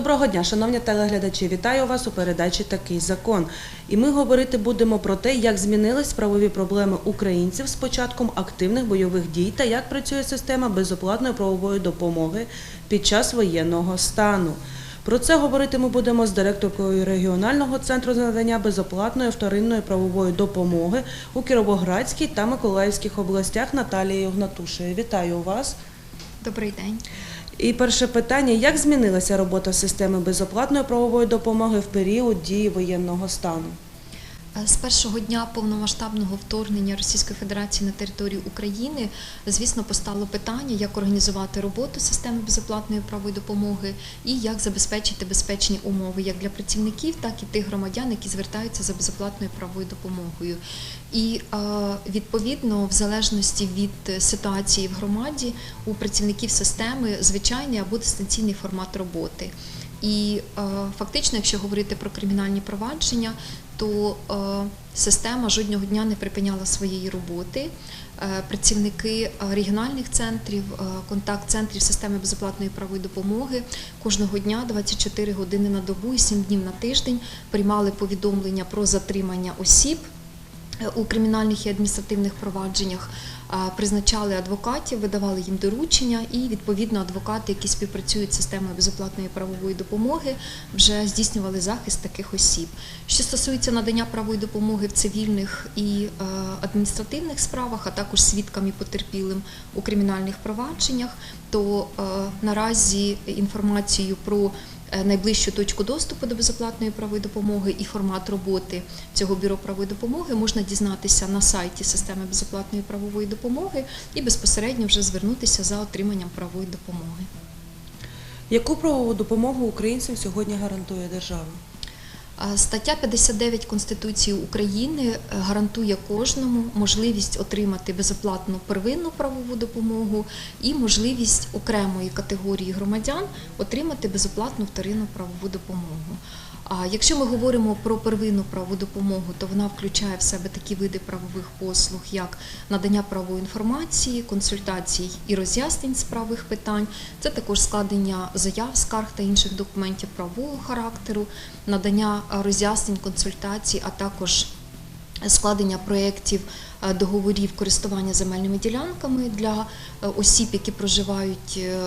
Доброго дня, шановні телеглядачі. Вітаю вас у передачі Такий закон. І ми говорити будемо про те, як змінились правові проблеми українців з початком активних бойових дій та як працює система безоплатної правової допомоги під час воєнного стану. Про це говорити ми будемо з директоркою регіонального центру надання безоплатної вторинної правової допомоги у Кіровоградській та Миколаївських областях Наталією Гнатушею. Вітаю вас. Добрий день. І перше питання: як змінилася робота системи безоплатної правової допомоги в період дії воєнного стану? Е, З першого дня повномасштабного вторгнення Російської Федерації на територію України, звісно, постало питання, як організувати роботу системи безоплатної правової допомоги і як забезпечити безпечні умови як для працівників, так і тих громадян, які звертаються за безоплатною правовою допомогою. І е, відповідно, в залежності від ситуації в громаді, у працівників системи звичайний або дистанційний формат роботи. І е, фактично, якщо говорити про кримінальні провадження, то е, система жодного дня не припиняла своєї роботи. Е, працівники е, регіональних центрів, контакт-центрів системи безоплатної правої допомоги кожного дня 24 години на добу і 7 днів на тиждень приймали повідомлення про затримання осіб у кримінальних і адміністративних провадженнях. Призначали адвокатів, видавали їм доручення, і відповідно адвокати, які співпрацюють з системою безоплатної правової допомоги, вже здійснювали захист таких осіб. Що стосується надання правової допомоги в цивільних і адміністративних справах, а також свідкам і потерпілим у кримінальних провадженнях, то е, наразі інформацію про е, найближчу точку доступу до безоплатної правової допомоги і формат роботи цього бюро правової допомоги можна дізнатися на сайті системи безоплатної правової допомоги і безпосередньо вже звернутися за отриманням правової допомоги. Яку правову допомогу українцям сьогодні гарантує держава? Стаття 59 Конституції України е, гарантує кожному можливість отримати безоплатну первинну правову допомогу і можливість окремої категорії громадян отримати безоплатну вторинну правову допомогу. А якщо ми говоримо про первинну правову допомогу, то вона включає в себе такі види правових послуг, як надання правової інформації, консультацій і роз'яснень з правових питань. Це також складення заяв, скарг та інших документів правового характеру, надання роз'яснень, консультацій, а також складення проєктів е, договорів користування земельними ділянками для е, осіб, які проживають е,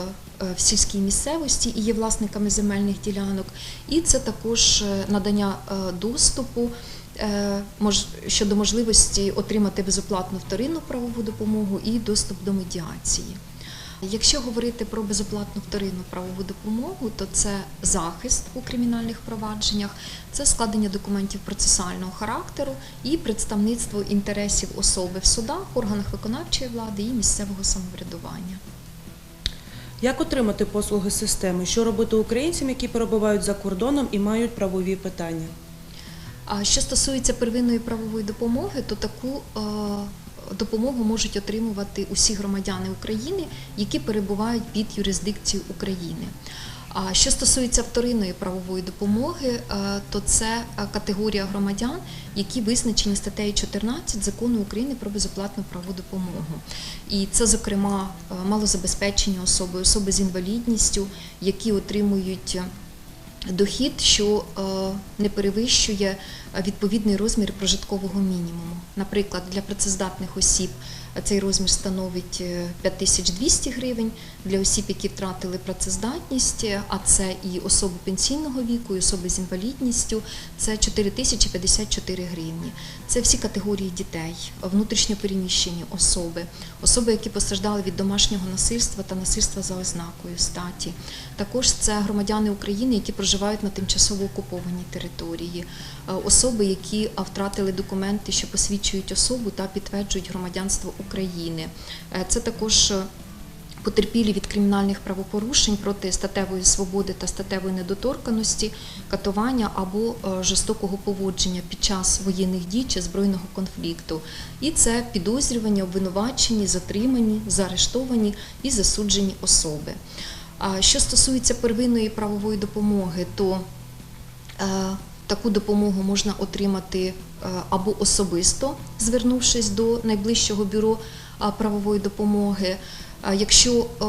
в сільській місцевості і є власниками земельних ділянок. І це також е, надання е, доступу е, щодо можливості отримати безоплатну вторинну правову допомогу і доступ до медіації. Якщо говорити про безоплатну вторинну правову допомогу, то це захист у кримінальних провадженнях, це складення документів процесуального характеру і представництво інтересів особи в судах, органах виконавчої влади і місцевого самоврядування. Як отримати послуги системи? Що робити українцям, які перебувають за кордоном і мають правові питання? А що стосується первинної правової допомоги, то таку е, допомогу можуть отримувати усі громадяни України, які перебувають під юрисдикцією України. А що стосується вторинної правової допомоги, е, то це е, категорія громадян, які визначені статтею 14 закону України про безоплатну правову допомогу. І це, зокрема, е, малозабезпечені особи, особи з інвалідністю, які отримують дохід, що не перевищує відповідний розмір прожиткового мінімуму. Наприклад, для працездатних осіб цей розмір становить е, 5200 гривень, для осіб, які втратили працездатність, е, а це і особи пенсійного віку, і особи з інвалідністю, це 4054 гривні. Це всі категорії дітей, внутрішньо переміщені особи, особи, які постраждали від домашнього насильства та насильства за ознакою статі. Також це громадяни України, які проживають на тимчасово окупованій території, е, особи, які втратили документи, що посвідчують особу та підтверджують громадянство України. Е, Це також е, потерпілі від кримінальних правопорушень проти статевої свободи та статевої недоторканості, катування або е, жорстокого поводження під час воєнних дій чи збройного конфлікту. І це підозрювані, обвинувачені, затримані, заарештовані і засуджені особи. Що стосується первинної правової допомоги, то таку допомогу можна отримати е, або особисто, звернувшись до найближчого бюро правової допомоги. Якщо е,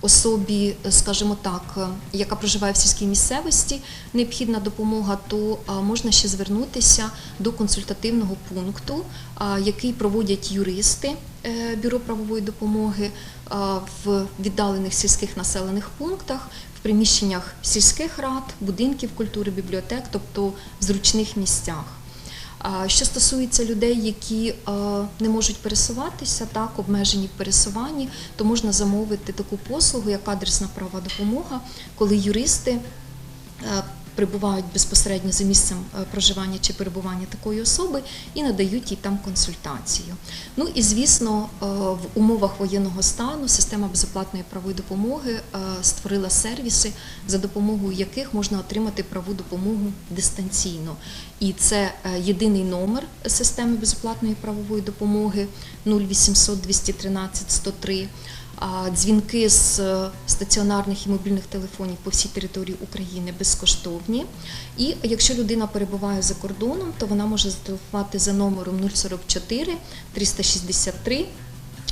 особі, е, скажімо так, е, яка проживає в сільській місцевості, необхідна допомога, то е, можна ще звернутися до консультативного пункту, е, який проводять юристи е, Бюро правової допомоги е, в віддалених сільських населених пунктах, в приміщеннях сільських рад, будинків культури, бібліотек, тобто в зручних місцях. Що стосується людей, які е, не можуть пересуватися, так обмежені в пересуванні, то можна замовити таку послугу, як адресна права допомога, коли юристи е, прибувають безпосередньо за місцем е, проживання чи перебування такої особи і надають їй там консультацію. Ну і звісно, е, в умовах воєнного стану система безоплатної правової допомоги е, створила сервіси, за допомогою яких можна отримати правову допомогу дистанційно. І це єдиний номер системи безоплатної правової допомоги 0800 213 103. Дзвінки з е, стаціонарних і мобільних телефонів по всій території України безкоштовні. І якщо людина перебуває за кордоном, то вона може зателефонувати за номером 044 363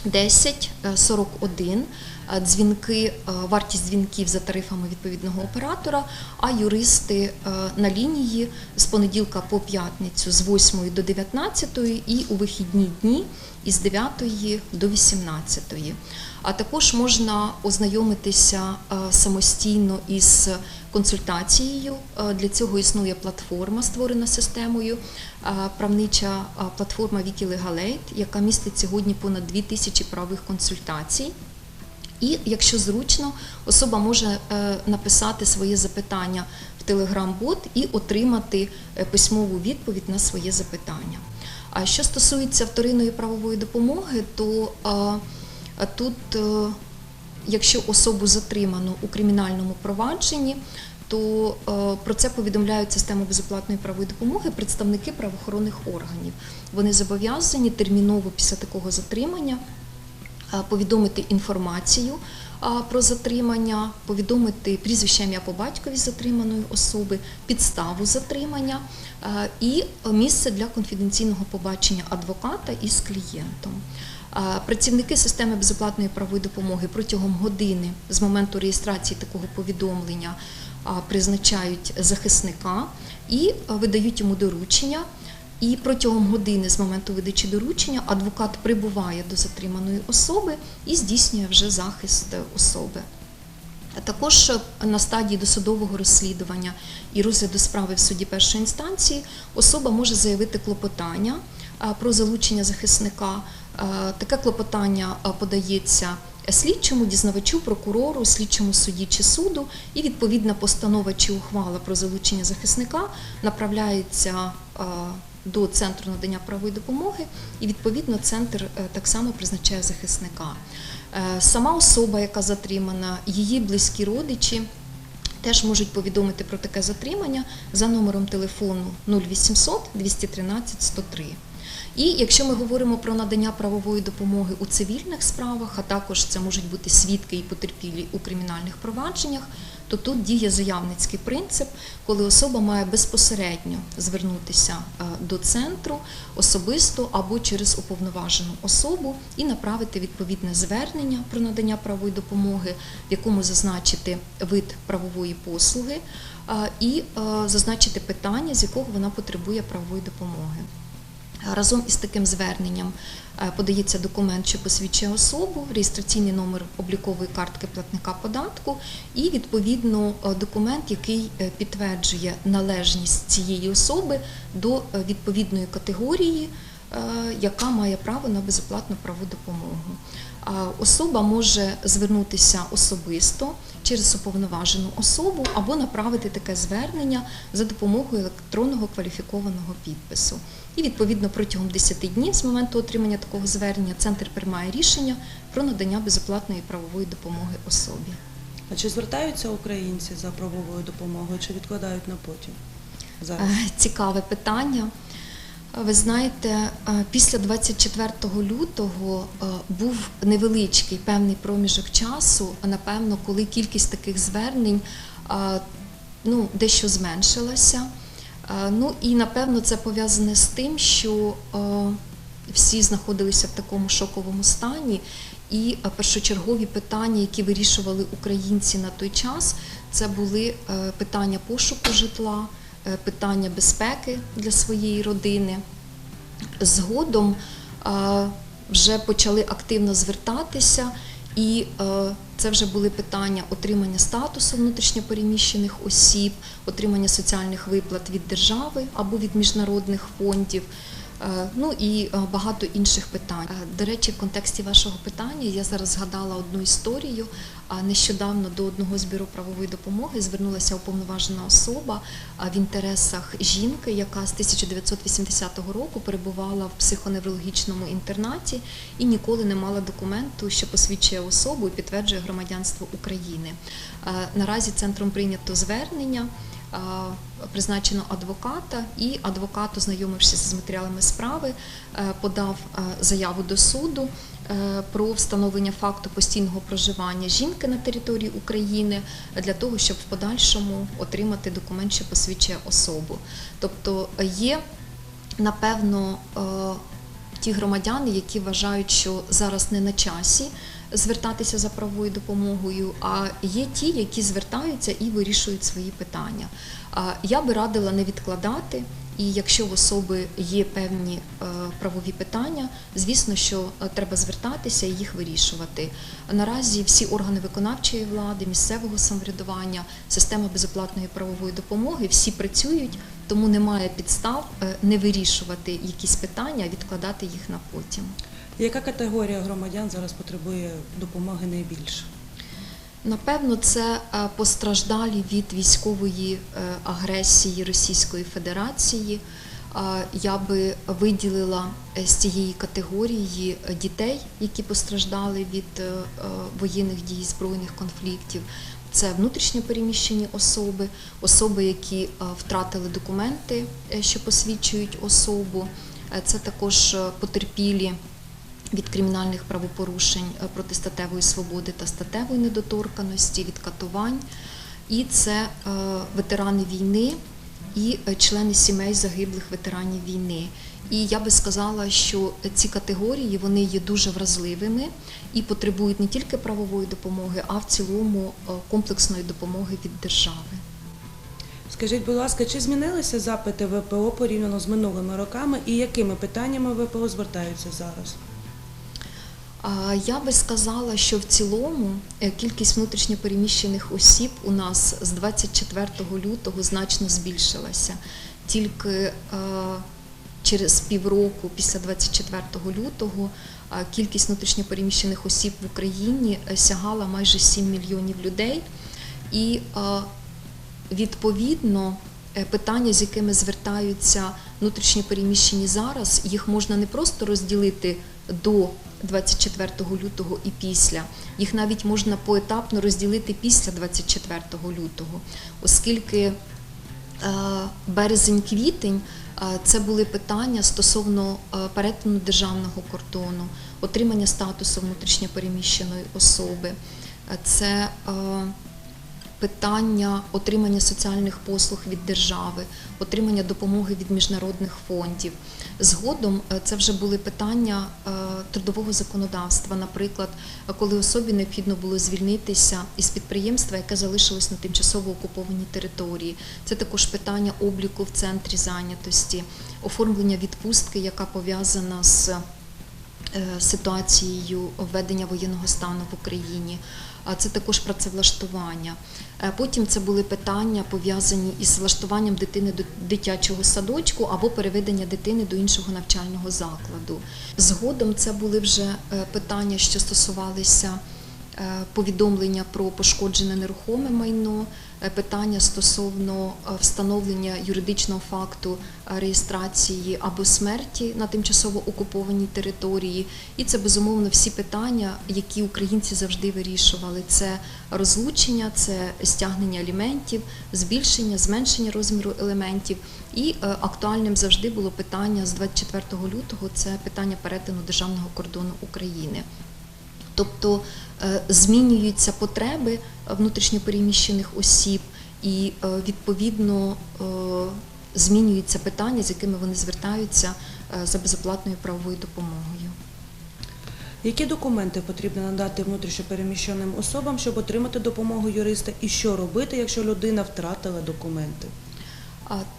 10 е, 41. Е, Дзвінки, е, вартість дзвінків за тарифами відповідного оператора, а юристи е, на лінії з понеділка по п'ятницю з 8 до 19 і у вихідні дні із 9 до 18. А також можна ознайомитися самостійно із консультацією. Для цього існує платформа, створена системою, правнича платформа Wikilegalate, яка містить сьогодні понад 2000 правових консультацій. І якщо зручно, особа може е, написати своє запитання в Телеграм-бот і отримати е, письмову відповідь на своє запитання. А що стосується вторинної правової допомоги, то е, тут, е, якщо особу затримано у кримінальному провадженні, то е, про це повідомляють систему безоплатної правової допомоги представники правоохоронних органів. Вони зобов'язані терміново після такого затримання повідомити інформацію про затримання, повідомити прізвище ім'я по батькові затриманої особи, підставу затримання е, і місце для конфіденційного побачення адвоката із клієнтом. Е, Працівники системи безоплатної правової допомоги протягом години з моменту реєстрації такого повідомлення призначають захисника і е, видають йому доручення. І протягом години з моменту видачі доручення адвокат прибуває до затриманої особи і здійснює вже захист особи. Також на стадії досудового розслідування і розгляду справи в суді першої інстанції особа може заявити клопотання про залучення захисника. Таке клопотання подається слідчому, дізнавачу, прокурору, слідчому судді чи суду, і відповідна постанова чи ухвала про залучення захисника направляється до центру надання правової допомоги, і відповідно центр е, так само призначає захисника. Е, Сама особа, яка затримана, її близькі родичі. Теж можуть повідомити про таке затримання за номером телефону 0800 213 103. І якщо ми говоримо про надання правової допомоги у цивільних справах, а також це можуть бути свідки і потерпілі у кримінальних провадженнях, то тут діє заявницький принцип, коли особа має безпосередньо звернутися е, до центру особисто або через уповноважену особу і направити відповідне звернення про надання правової допомоги, в якому зазначити вид правової послуги е, і е, зазначити питання, з якого вона потребує правової допомоги. Разом із таким зверненням е, подається документ, що посвідчує особу, реєстраційний номер облікової картки платника податку і відповідно е, документ, який е, підтверджує належність цієї особи до відповідної категорії, яка має право на безоплатну правову допомогу. Особа може звернутися особисто через уповноважену особу або направити таке звернення за допомогою електронного кваліфікованого підпису. І відповідно протягом 10 днів з моменту отримання такого звернення центр приймає рішення про надання безоплатної правової допомоги особі. А чи звертаються українці за правовою допомогою, чи відкладають на потім? Зараз. Е, Цікаве питання. Ви знаєте, е, після 24 лютого е, був невеличкий певний проміжок часу, напевно, коли кількість таких звернень е, ну, дещо зменшилася. Ну і напевно це пов'язане з тим, що всі знаходилися в такому шоковому стані. І першочергові питання, які вирішували українці на той час, це були питання пошуку житла, питання безпеки для своєї родини. Згодом е, вже почали активно звертатися, і е, це вже були питання отримання статусу внутрішньопереміщених осіб, отримання соціальних виплат від держави або від міжнародних фондів. Е, Ну і е, багато інших питань. Е, До речі, в контексті вашого питання я зараз згадала одну історію. Нещодавно до одного з бюро правової допомоги звернулася уповноважена особа в інтересах жінки, яка з 1980 року перебувала в психоневрологічному інтернаті і ніколи не мала документу, що посвідчує особу і підтверджує громадянство України. Наразі центром прийнято звернення. Призначено адвоката, і адвокат, ознайомившись з матеріалами справи, е, подав е, заяву до суду е, про встановлення факту постійного проживання жінки на території України для того, щоб в подальшому отримати документ, що посвідчує особу. Тобто є напевно ті громадяни, які вважають, що зараз не на часі звертатися за правовою допомогою, а є ті, які звертаються і вирішують свої питання. Я би радила не відкладати. І якщо в особи є певні е, правові питання, звісно, що е, треба звертатися і їх вирішувати. Наразі всі органи виконавчої влади, місцевого самоврядування, система безоплатної правової допомоги всі працюють, тому немає підстав е, не вирішувати якісь питання, а відкладати їх на потім. Яка категорія громадян зараз потребує допомоги найбільше? Напевно, це е, постраждалі від військової е, агресії Російської Федерації. Е, Я би виділила з цієї категорії дітей, які постраждали від воєнних дій збройних конфліктів. Це внутрішньо переміщені особи, особи, які втратили документи, що посвідчують особу. Це також потерпілі від кримінальних правопорушень е, проти статевої свободи та статевої недоторканості, від катувань. І це е, ветерани війни і е, члени сімей загиблих ветеранів війни. І я би сказала, що ці категорії вони є дуже вразливими і потребують не тільки правової допомоги, а в цілому комплексної допомоги від держави. Скажіть, будь ласка, чи змінилися запити ВПО порівняно з минулими роками і якими питаннями ВПО звертаються зараз? Я би сказала, що в цілому е, кількість внутрішньопереміщених осіб у нас з 24 лютого значно збільшилася. Тільки е, через півроку після 24 лютого кількість внутрішньопереміщених осіб в Україні е, сягала майже 7 мільйонів людей. І відповідно питання, з якими звертаються внутрішньо переміщені зараз, їх можна не просто розділити до 24 лютого і після. Їх навіть можна поетапно розділити після 24 лютого, оскільки е, березень-квітень е, це були питання стосовно е, перетину державного кордону, отримання статусу внутрішньопереміщеної особи. Це питання отримання соціальних послуг від держави, отримання допомоги від міжнародних фондів. Згодом е, це вже були питання е, трудового законодавства, наприклад, коли особі необхідно було звільнитися із підприємства, яке залишилось на тимчасово окупованій території. Це також питання обліку в центрі зайнятості, оформлення відпустки, яка пов'язана з е, ситуацією введення воєнного стану в Україні. А це також працевлаштування. Е, Потім це були питання пов'язані із влаштуванням дитини до дитячого садочку або переведення дитини до іншого навчального закладу. Згодом це були вже е, питання, що стосувалися е, повідомлення про пошкоджене нерухоме майно, питання стосовно е, встановлення юридичного факту е, реєстрації або смерті на тимчасово окупованій території. І це безумовно всі питання, які українці завжди вирішували. Це розлучення, це стягнення аліментів, збільшення, зменшення розміру елементів. І е, актуальним завжди було питання з 24 лютого це питання перетину державного кордону України. Тобто е, змінюються потреби внутрішньопереміщених осіб, і е, відповідно е, змінюються питання, з якими вони звертаються е, за безоплатною правовою допомогою. Які документи потрібно надати внутрішньопереміщеним особам, щоб отримати допомогу юриста, і що робити, якщо людина втратила документи?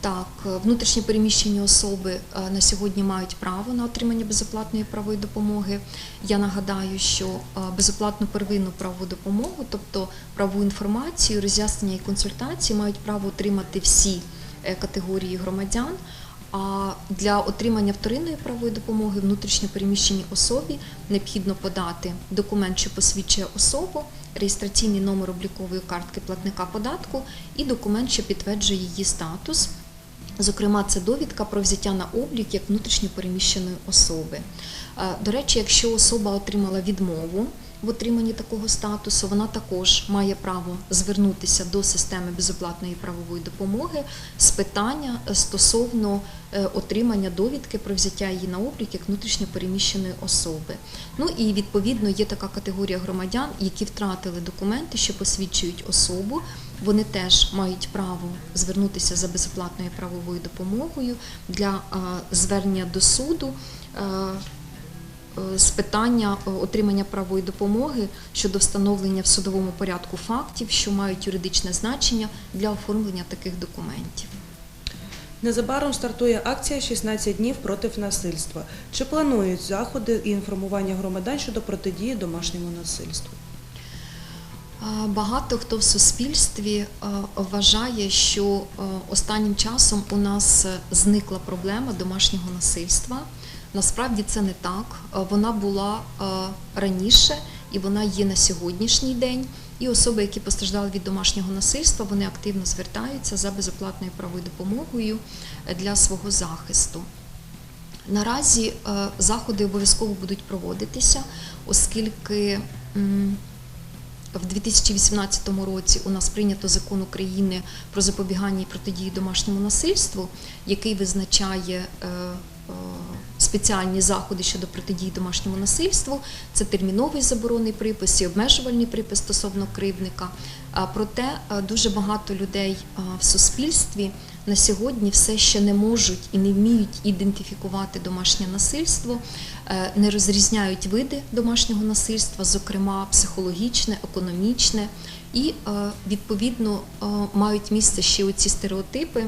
Так, внутрішньо переміщені особи на сьогодні мають право на отримання безоплатної правової допомоги. Я нагадаю, що безоплатну первинну правову допомогу, тобто правову інформацію, роз'яснення і консультації мають право отримати всі е, категорії громадян. А для отримання вторинної правової допомоги внутрішньо переміщеній особі необхідно подати документ, що посвідчує особу, реєстраційний номер облікової картки платника податку і документ, що підтверджує її статус. Зокрема, це довідка про взяття на облік як внутрішньо переміщеної особи. Е, До речі, якщо особа отримала відмову в отриманні такого статусу, вона також має право звернутися до системи безоплатної правової допомоги з питання е, стосовно е, отримання довідки про взяття її на облік як внутрішньо переміщеної особи. Ну і відповідно є така категорія громадян, які втратили документи, що посвідчують особу. Вони теж мають право звернутися за безоплатною правовою допомогою для е, звернення до суду. Е, е, З питання е, отримання правової допомоги щодо встановлення в судовому порядку фактів, що мають юридичне значення для оформлення таких документів. Незабаром стартує акція «16 днів проти насильства. Чи планують заходи і інформування громадян щодо протидії домашньому насильству? Багато хто в суспільстві е, вважає, що е, останнім часом у нас е, зникла проблема домашнього насильства. Насправді це не так. Е, Вона була е, раніше і вона є на сьогоднішній день. І особи, які постраждали від домашнього насильства, вони активно звертаються за безоплатною правовою допомогою е, для свого захисту. Наразі заходи обов'язково будуть проводитися, оскільки в 2018 році у нас прийнято закон України про запобігання і протидії домашньому насильству, який визначає спеціальні заходи щодо протидії домашньому насильству. Це терміновий заборонний припис і обмежувальний припис стосовно кривдника. Проте е, дуже багато людей е, в суспільстві на сьогодні все ще не можуть і не вміють ідентифікувати домашнє насильство, е, не розрізняють види домашнього насильства, зокрема психологічне, економічне, і е, відповідно е, мають місце ще оці стереотипи,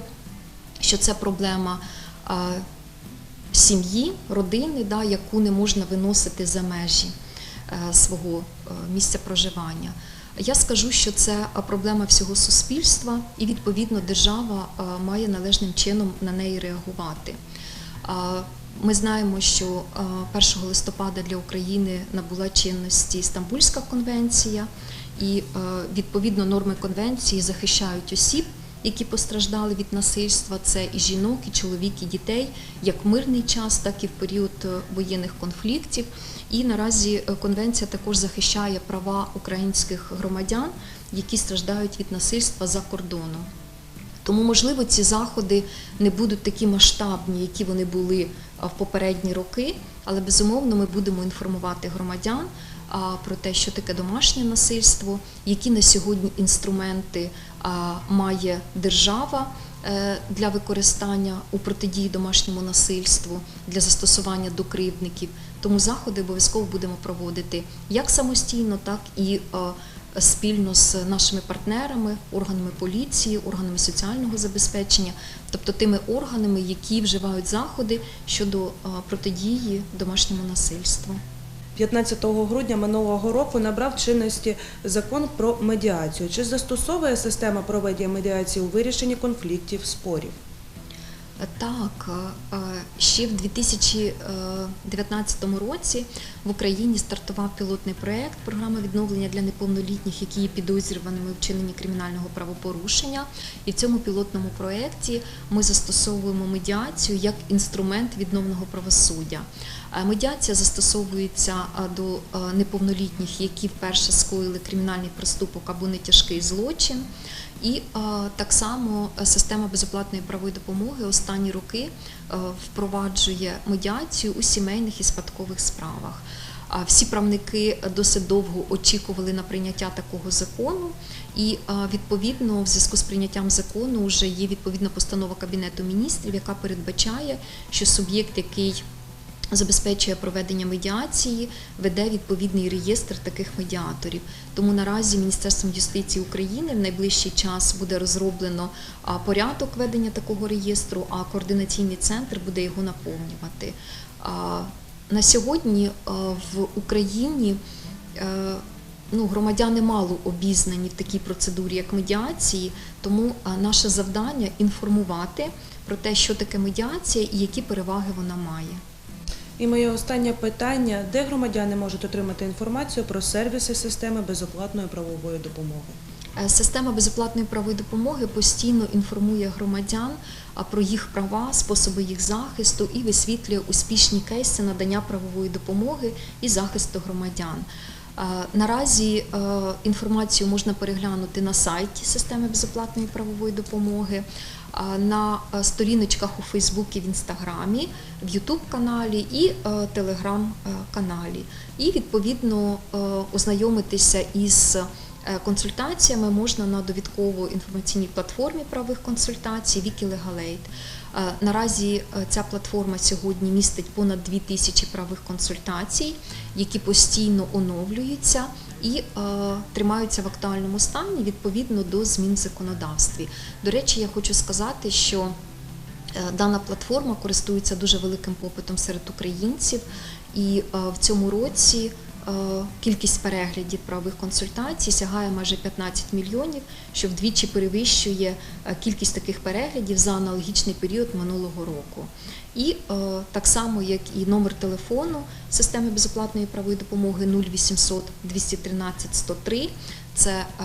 що це проблема. Сім'ї, родини, да, яку не можна виносити за межі е, свого е, місця проживання. Я скажу, що це е, проблема всього суспільства, і відповідно держава має належним чином на неї реагувати. Ми знаємо, що е, 1 листопада для України набула чинності Стамбульська конвенція, і відповідно норми конвенції захищають осіб, які постраждали від насильства. Це і жінок, і чоловік, і дітей, як в мирний час, так і в період е, воєнних конфліктів. І наразі е, конвенція також захищає права українських громадян, які страждають від насильства за кордоном. Тому, можливо, ці заходи не будуть такі масштабні, які вони були в попередні роки, але безумовно ми будемо інформувати громадян про те, що таке домашнє насильство, які на сьогодні інструменти має держава е, для використання у протидії домашньому насильству, для застосування до кривдників. Тому заходи обов'язково будемо проводити як самостійно, так і е, спільно з нашими партнерами, органами поліції, органами соціального забезпечення, тобто тими органами, які вживають заходи щодо е, протидії домашньому насильству. 15 грудня минулого року набрав чинності закон про медіацію. Чи застосовує система проведення медіації у вирішенні конфліктів, спорів? Так, е, ще в 2019 році в Україні стартував пілотний проєкт програма відновлення для неповнолітніх, які є підозрюваними вчиненні кримінального правопорушення. І в цьому пілотному проєкті ми застосовуємо медіацію як інструмент відновного правосуддя. Е, Медіація застосовується е, до е, неповнолітніх, які вперше скоїли кримінальний проступок або нетяжкий злочин. І так само система безоплатної правової допомоги останні роки впроваджує медіацію у сімейних і спадкових справах. Всі правники досить довго очікували на прийняття такого закону, і відповідно, в зв'язку з прийняттям закону, вже є відповідна постанова Кабінету міністрів, яка передбачає, що суб'єкт, який забезпечує проведення медіації, веде відповідний реєстр таких медіаторів. Тому наразі Міністерством юстиції України в найближчий час буде розроблено порядок ведення такого реєстру, а координаційний центр буде його наповнювати. На сьогодні в Україні е, ну, громадяни мало обізнані в такій процедурі, як медіації, тому наше завдання інформувати про те, що таке медіація і які переваги вона має. І моє останнє питання: де громадяни можуть отримати інформацію про сервіси системи безоплатної правової допомоги? Е, Система безоплатної правової допомоги постійно інформує громадян про їх права, способи їх захисту і висвітлює успішні кейси надання правової допомоги і захисту громадян. Е, Наразі е, інформацію можна переглянути на сайті системи безоплатної правової допомоги, на е, сторіночках у Фейсбуці, в Інстаграмі, в Ютуб каналі і Телеграм каналі. І відповідно е, ознайомитися із е, консультаціями можна на довідково-інформаційній платформі правових консультацій Вікі Легалейт. Е, Наразі е, ця платформа сьогодні містить понад 2 тисячі правових консультацій, які постійно оновлюються і е, тримаються в актуальному стані відповідно до змін в законодавстві. До речі, я хочу сказати, що Е, Дана платформа користується дуже великим попитом серед українців, і е, в цьому році е, кількість переглядів правових консультацій сягає майже 15 мільйонів, що вдвічі перевищує е, кількість таких переглядів за аналогічний період минулого року. І е, так само, як і номер телефону системи безоплатної правової допомоги 0800 213 103, це е,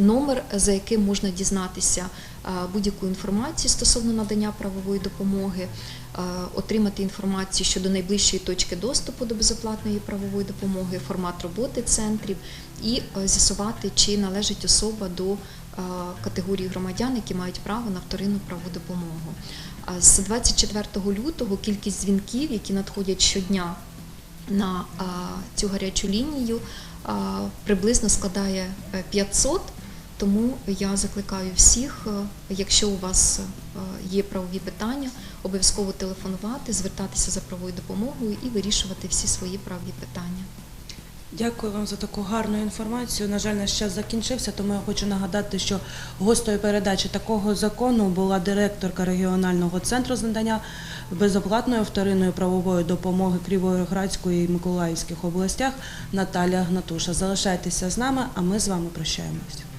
номер, за яким можна дізнатися е, будь-яку інформацію стосовно надання правової допомоги, е, отримати інформацію щодо найближчої точки доступу до безоплатної правової допомоги, формат роботи центрів і е, з'ясувати, чи належить особа до категорії громадян, які мають право на вторинну правову допомогу. З 24 лютого кількість дзвінків, які надходять щодня на цю гарячу лінію приблизно складає е, 500, тому я закликаю всіх, е, якщо у вас е, є правові питання, обов'язково телефонувати, звертатися за правовою допомогою і вирішувати всі свої правові питання. Дякую вам за таку гарну інформацію. На жаль, наш час закінчився, тому я хочу нагадати, що гостею передачі такого закону була директорка регіонального центру з надання безоплатної вторинної правової допомоги Кривоградської і Миколаївських областях Наталія Гнатуша. Залишайтеся з нами, а ми з вами прощаємось.